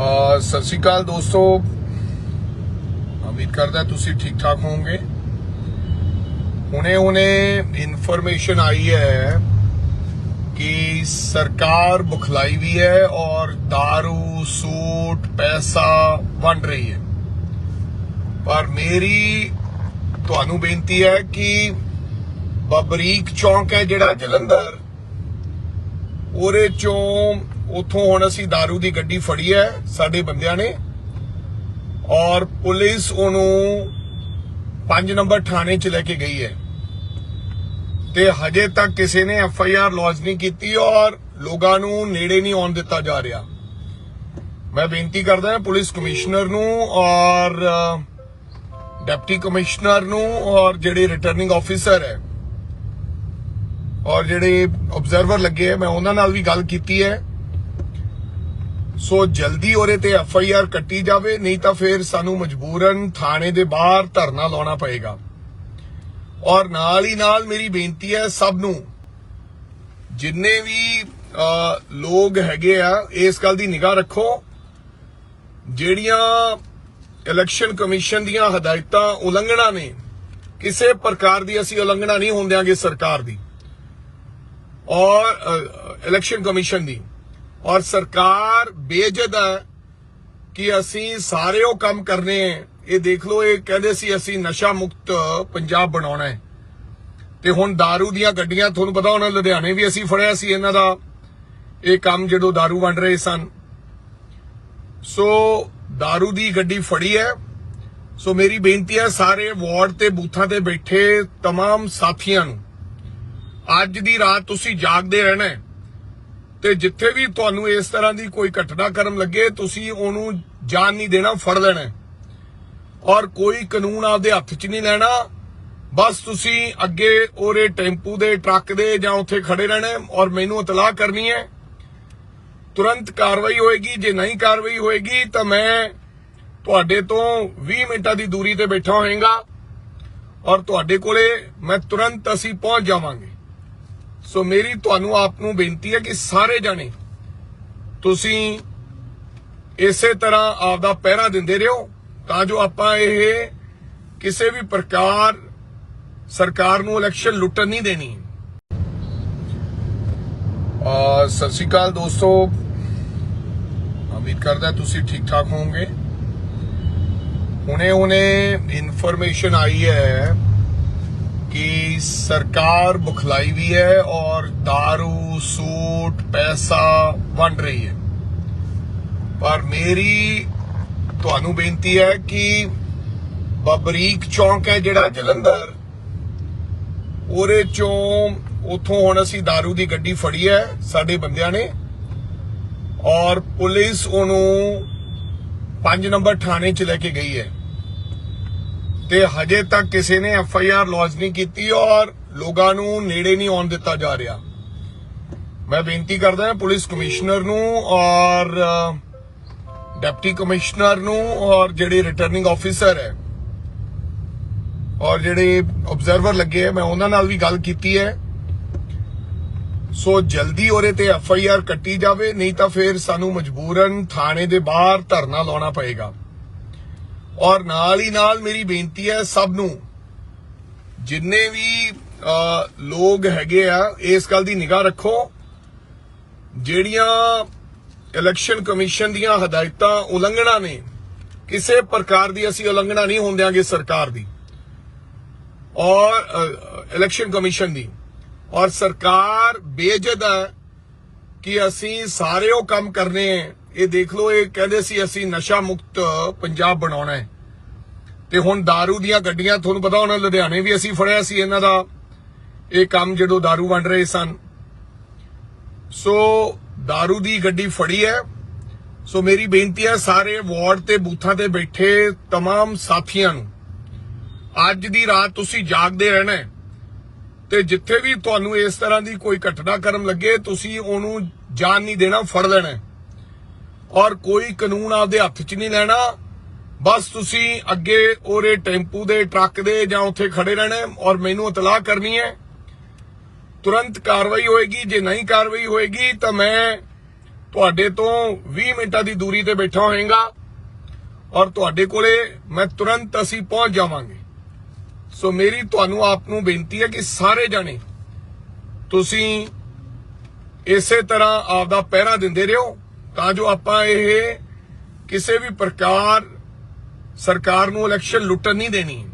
ਸਤਿ ਸ਼੍ਰੀ ਅਕਾਲ ਦੋਸਤੋ। ਉਮੀਦ ਕਰਦਾ ਤੁਸੀਂ ਠੀਕ ਠਾਕ ਹੋਵੋਗੇ। ਹੁਣੇ ਹੁਣੇ ਇਨਫੋਰਮੇਸ਼ਨ ਆਈ ਹੈ ਕਿ ਸਰਕਾਰ ਬੁਖਲਾਈ ਵੀ ਹੈ ਔਰ दारू, ਸੂਟ, ਪੈਸਾ ਵੰਡ ਰਹੀ ਹੈ। ਪਰ ਮੇਰੀ ਤੁਹਾਨੂੰ ਬੇਨਤੀ ਹੈ ਕਿ ਬਬਰੀਕ ਚੌਂਕ ਹੈ ਜਿਹੜਾ ਜਲੰਧਰ, ਉਹਦੇ ਚੋਂ ਉਥੋਂ ਹੁਣ ਅਸੀਂ दारू ਦੀ ਗੱਡੀ ਫੜੀ ਹੈ ਸਾਡੇ ਬੰਦਿਆਂ ਨੇ। ਔਰ ਪੁਲਿਸ ਉਹਨੂੰ 5 ਨੰਬਰ ਥਾਣੇ ਚ ਲੈ ਕੇ ਗਈ ਹੈ। ਤੇ ਹਜੇ ਤੱਕ ਕਿਸੇ ਨੇ ਐਫ ਆਈ ਆਰ ਲੌਂਚ ਨਹੀਂ ਕੀਤੀ ਔਰ ਲੋਕਾਂ ਨੂੰ ਨੇੜੇ ਨਹੀਂ ਆਉਣ ਦਿੱਤਾ ਜਾ ਰਿਹਾ। ਮੈਂ ਬੇਨਤੀ ਕਰਦਾ ਹਾਂ ਪੁਲਿਸ ਕਮਿਸ਼ਨਰ ਨੂੰ ਔਰ ਅ, ਡਿਪਟੀ ਕਮਿਸ਼ਨਰ ਨੂੰ ਔਰ ਜਿਹੜੇ ਰਿਟਰਨਿੰਗ ਆਫੀਸਰ ਹੈ ਔਰ ਜਿਹੜੇ ਆਬਜ਼ਰਵਰ ਲੱਗੇ ਆ ਮੈਂ ਉਹਨਾਂ ਨਾਲ ਵੀ ਗੱਲ ਕੀਤੀ ਹੈ। ਸੋ ਜਲਦੀ ਉਹਦੇ ਤੇ ਐਫ ਆਈ ਆਰ ਕੱਟੀ ਜਾਵੇ, ਨਹੀਂ ਤਾਂ ਫਿਰ ਸਾਨੂੰ ਮਜਬੂਰਨ ਥਾਣੇ ਦੇ ਬਾਹਰ ਧਰਨਾ ਲਾਉਣਾ ਪਏਗਾ। ਔਰ ਨਾਲ ਹੀ ਨਾਲ ਮੇਰੀ ਬੇਨਤੀ ਹੈ ਸਭ ਨੂੰ, ਜਿੰਨੇ ਵੀ ਲੋਕ ਹੈਗੇ ਆ, ਇਸ ਗੱਲ ਦੀ ਨਿਗਾਹ ਰੱਖੋ। ਜਿਹੜੀਆਂ ਇਲੈਕਸ਼ਨ ਕਮਿਸ਼ਨ ਦੀਆਂ ਹਦਾਇਤਾਂ ਉਲੰਘਣਾ ਨੇ, ਕਿਸੇ ਪ੍ਰਕਾਰ ਦੀ ਅਸੀਂ ਉਲੰਘਣਾ ਨਹੀਂ ਹੋਣ ਦਿਆਂਗੇ ਸਰਕਾਰ ਦੀ। ਔਰ ਇਲੈਕਸ਼ਨ ਕਮਿਸ਼ਨ ਦੀ। ਔਰ ਸਰਕਾਰ ਬੇਜਦ ਹੈ ਕਿ ਅਸੀਂ ਸਾਰੇ ਉਹ ਕੰਮ ਕਰਨੇ ਹੈ ਇਹ ਦੇਖ ਲਓ ਇਹ ਕਹਿੰਦੇ ਸੀ ਅਸੀਂ ਨਸ਼ਾ ਮੁਕਤ ਪੰਜਾਬ ਬਣਾਉਣਾ ਹੈ ਤੇ ਹੁਣ दारू ਦੀਆਂ ਗੱਡੀਆਂ ਤੁਹਾਨੂੰ ਪਤਾ ਹੋਣਾ ਲੁਧਿਆਣੇ ਵੀ ਅਸੀਂ ਫੜਿਆ ਸੀ ਇਹਨਾਂ ਦਾ ਇਹ ਕੰਮ ਜਦੋਂ दारू ਵੰਡ ਰਹੇ ਸਨ ਸੋ दारू ਦੀ ਗੱਡੀ ਫੜੀ ਹੈ ਸੋ ਮੇਰੀ ਬੇਨਤੀ ਹੈ ਸਾਰੇ ਵਾਰਡ ਤੇ ਬੂਥਾਂ ਤੇ ਬੈਠੇ तमाम ਸਾਥੀਆਂ ਨੂੰ ਅੱਜ ਦੀ ਰਾਤ ਤੁਸੀਂ ਜਾਗਦੇ ਰਹਿਣਾ ਹੈ ਤੇ ਜਿੱਥੇ ਵੀ ਤੁਹਾਨੂੰ ਇਸ ਤਰ੍ਹਾਂ ਦੀ ਕੋਈ ਘਟਨਾ ਘਟਨਾਕ੍ਰਮ ਲੱਗੇ, ਤੁਸੀਂ ਉਹਨੂੰ ਜਾਨ ਨਹੀਂ ਦੇਣਾ, ਫੜ ਲੈਣਾ ਔਰ ਕੋਈ ਕਾਨੂੰਨ ਆਪਦੇ ਹੱਥ 'ਚ ਨਹੀਂ ਲੈਣਾ। ਬਸ ਤੁਸੀਂ ਅੱਗੇ ਉਹਦੇ ਟੈਂਪੂ ਦੇ, ਟਰੱਕ ਦੇ ਜਾਂ ਉੱਥੇ ਖੜੇ ਰਹਿਣਾ ਔਰ ਮੈਨੂੰ ਇਤਲਾਹ ਕਰਨੀ ਹੈ। ਤੁਰੰਤ ਕਾਰਵਾਈ ਹੋਏਗੀ, ਜੇ ਨਹੀਂ ਕਾਰਵਾਈ ਹੋਏਗੀ, ਤਾਂ ਮੈਂ ਤੁਹਾਡੇ ਤੋਂ 20 ਮਿੰਟਾਂ ਦੀ ਦੂਰੀ ਤੇ ਬੈਠਾ ਹੋਏਗਾ। ਔਰ ਤੁਹਾਡੇ ਕੋਲੇ ਮੈਂ ਤੁਰੰਤ ਅਸੀਂ ਪਹੁੰਚ ਜਾਵਾਂਗੇ। ਸੋ ਮੇਰੀ ਤੁਹਾਨੂੰ ਆਪ ਨੂੰ ਬੇਨਤੀ ਹੈ ਕਿ ਸਾਰੇ ਜਾਣੇ ਤੁਸੀਂ ਇਸੇ ਤਰ੍ਹਾਂ ਆਪਦਾ ਪਹਿਰਾ ਦਿੰਦੇ ਰਹੋ ਤਾਂ ਜੋ ਆਪਾਂ ਇਹ ਕਿਸੇ ਵੀ ਪ੍ਰਕਾਰ ਸਰਕਾਰ ਨੂੰ ਇਲੈਕਸ਼ਨ ਲੁੱਟਣ ਨਹੀਂ ਦੇਣੀ। ਆ ਸਤਿ ਸ਼੍ਰੀ ਅਕਾਲ ਦੋਸਤੋ। ਉਮੀਦ ਕਰਦਾ ਤੁਸੀਂ ਠੀਕ ਠਾਕ ਹੋਵੋਗੇ। ਹੁਣੇ ਹੁਣੇ ਇਨਫੋਰਮੇਸ਼ਨ ਆਈ ਹੈ ਕਿ ਸਰਕਾਰ ਬੁਖਲਾਈ ਵੀ ਹੈ ਔਰ दारू ਸੂਟ ਪੈਸਾ ਵੰਡ ਰਹੀ ਹੈ ਪਰ ਮੇਰੀ ਤੁਹਾਨੂੰ ਬੇਨਤੀ ਹੈ ਕਿ ਬਬਰੀਕ ਚੌਂਕ ਹੈ ਜਿਹੜਾ ਜਲੰਧਰ ਉਹਦੇ ਚੋਂ ਉਥੋਂ ਹੁਣ ਅਸੀਂ दारू ਦੀ ਗੱਡੀ ਫੜੀ ਹੈ ਸਾਡੇ ਬੰਦਿਆਂ ਨੇ ਔਰ ਪੁਲਿਸ ਉਹਨੂੰ 5 ਨੰਬਰ ਥਾਣੇ ਚ ਲੈ ਕੇ ਗਈ ਹੈ ਤੇ ਹਜੇ ਤੱਕ ਕਿਸੇ ਨੇ ਐਫ ਆਈ ਆਰ ਲੌਂਚ ਨਹੀਂ ਕੀਤੀ ਔਰ ਲੋਕਾਂ ਨੂੰ ਨੇੜੇ ਨਹੀਂ ਆਉਣ ਦਿੱਤਾ ਜਾ ਰਿਹਾ। ਮੈਂ ਬੇਨਤੀ ਕਰਦਾ ਹਾਂ ਪੁਲਿਸ ਕਮਿਸ਼ਨਰ ਨੂੰ ਔਰ ਅ, ਡਿਪਟੀ ਕਮਿਸ਼ਨਰ ਨੂੰ ਔਰ ਜਿਹੜੇ ਰਿਟਰਨਿੰਗ ਆਫੀਸਰ ਹੈ ਔਰ ਜਿਹੜੇ ਆਬਜ਼ਰਵਰ ਲੱਗੇ ਹੈ ਮੈਂ ਉਹਨਾਂ ਨਾਲ ਵੀ ਗੱਲ ਕੀਤੀ ਹੈ। ਸੋ ਜਲਦੀ ਉਹਦੇ ਤੇ ਐਫ ਆਈ ਆਰ ਕੱਟੀ ਜਾਵੇ ਨਹੀਂ ਤਾਂ ਫਿਰ ਸਾਨੂੰ ਮਜਬੂਰਨ ਥਾਣੇ ਦੇ ਬਾਹਰ ਧਰਨਾ ਲਾਉਣਾ ਪਏਗਾ। ਔਰ ਨਾਲ ਹੀ ਨਾਲ ਮੇਰੀ ਬੇਨਤੀ ਹੈ ਸਭ ਨੂੰ, ਜਿੰਨੇ ਵੀ ਲੋਕ ਹੈਗੇ ਆ, ਇਸ ਗੱਲ ਦੀ ਨਿਗਾਹ ਰੱਖੋ। ਜਿਹੜੀਆਂ ਇਲੈਕਸ਼ਨ ਕਮਿਸ਼ਨ ਦੀਆਂ ਹਦਾਇਤਾਂ ਉਲੰਘਣਾ ਨੇ, ਕਿਸੇ ਪ੍ਰਕਾਰ ਦੀ ਅਸੀਂ ਉਲੰਘਣਾ ਨਹੀਂ ਹੋਣ ਦਿਆਂਗੇ ਸਰਕਾਰ ਦੀ। ਔਰ ਇਲੈਕਸ਼ਨ ਕਮਿਸ਼ਨ ਦੀ। ਔਰ ਸਰਕਾਰ ਬੇਜਦ ਹੈ ਕਿ ਅਸੀਂ ਸਾਰੇ ਉਹ ਕੰਮ ਕਰਨੇ ਹੈ ਇਹ ਦੇਖ ਲਓ ਇਹ ਕਹਿੰਦੇ ਸੀ ਅਸੀਂ ਨਸ਼ਾ ਮੁਕਤ ਪੰਜਾਬ ਬਣਾਉਣਾ ਹੈ ਤੇ ਹੁਣ दारू ਦੀਆਂ ਗੱਡੀਆਂ ਤੁਹਾਨੂੰ ਪਤਾ ਹੋਣਾ ਲੁਧਿਆਣੇ ਵੀ ਅਸੀਂ ਫੜਿਆ ਸੀ ਇਹਨਾਂ ਦਾ ਇਹ ਕੰਮ ਜਦੋਂ दारू ਵੰਡ ਰਹੇ ਸਨ ਸੋ दारू ਦੀ ਗੱਡੀ ਫੜੀ ਹੈ ਸੋ ਮੇਰੀ ਬੇਨਤੀ ਹੈ ਸਾਰੇ ਵਾਰਡ ਤੇ ਬੂਥਾਂ ਤੇ ਬੈਠੇ तमाम ਸਾਥੀਆਂ ਨੂੰ ਅੱਜ ਦੀ ਰਾਤ ਤੁਸੀਂ ਜਾਗਦੇ ਰਹਿਣਾ ਹੈ ਤੇ ਜਿੱਥੇ ਵੀ ਤੁਹਾਨੂੰ ਇਸ ਤਰ੍ਹਾਂ ਦੀ ਕੋਈ ਘਟਨਾਕ੍ਰਮ ਲੱਗੇ ਤੁਸੀਂ ਉਹਨੂੰ ਜਾਣ ਨਹੀਂ ਦੇਣਾ ਫੜ ਲੈਣਾ ਹੈ। ਔਰ ਕੋਈ ਕਾਨੂੰਨ ਆਪਦੇ ਹੱਥ 'ਚ ਨਹੀਂ ਲੈਣਾ। ਬਸ ਤੁਸੀਂ ਅੱਗੇ ਉਹਦੇ ਟੈਂਪੂ ਦੇ ਟਰੱਕ ਦੇ ਜਾਂ ਉੱਥੇ ਖੜੇ ਰਹਿਣਾ ਔਰ ਮੈਨੂੰ ਇਤਲਾਹ ਕਰਨੀ ਹੈ। ਤੁਰੰਤ ਕਾਰਵਾਈ ਹੋਏਗੀ, ਜੇ ਨਹੀਂ ਕਾਰਵਾਈ ਹੋਏਗੀ ਤਾਂ ਮੈਂ ਤੁਹਾਡੇ ਤੋਂ 20 ਮਿੰਟਾਂ ਦੀ ਦੂਰੀ ਤੇ ਬੈਠਾ ਹੋਏਗਾ ਔਰ ਤੁਹਾਡੇ ਕੋਲੇ ਮੈਂ ਤੁਰੰਤ ਅਸੀਂ ਪਹੁੰਚ ਜਾਵਾਂਗੇ। ਸੋ ਮੇਰੀ ਤੁਹਾਨੂੰ ਆਪ ਨੂੰ ਬੇਨਤੀ ਹੈ ਕਿ ਸਾਰੇ ਜਾਣੇ ਤੁਸੀਂ ਇਸੇ ਤਰ੍ਹਾਂ ਆਪਦਾ ਪਹਿਰਾ ਦਿੰਦੇ ਰਹੋ। ਤਾਂ ਜੋ ਆਪਾਂ ਇਹ ਕਿਸੇ ਵੀ ਪ੍ਰਕਾਰ ਸਰਕਾਰ ਨੂੰ ਇਲੈਕਸ਼ਨ ਲੁੱਟਣ ਨਹੀਂ ਦੇਣੀ।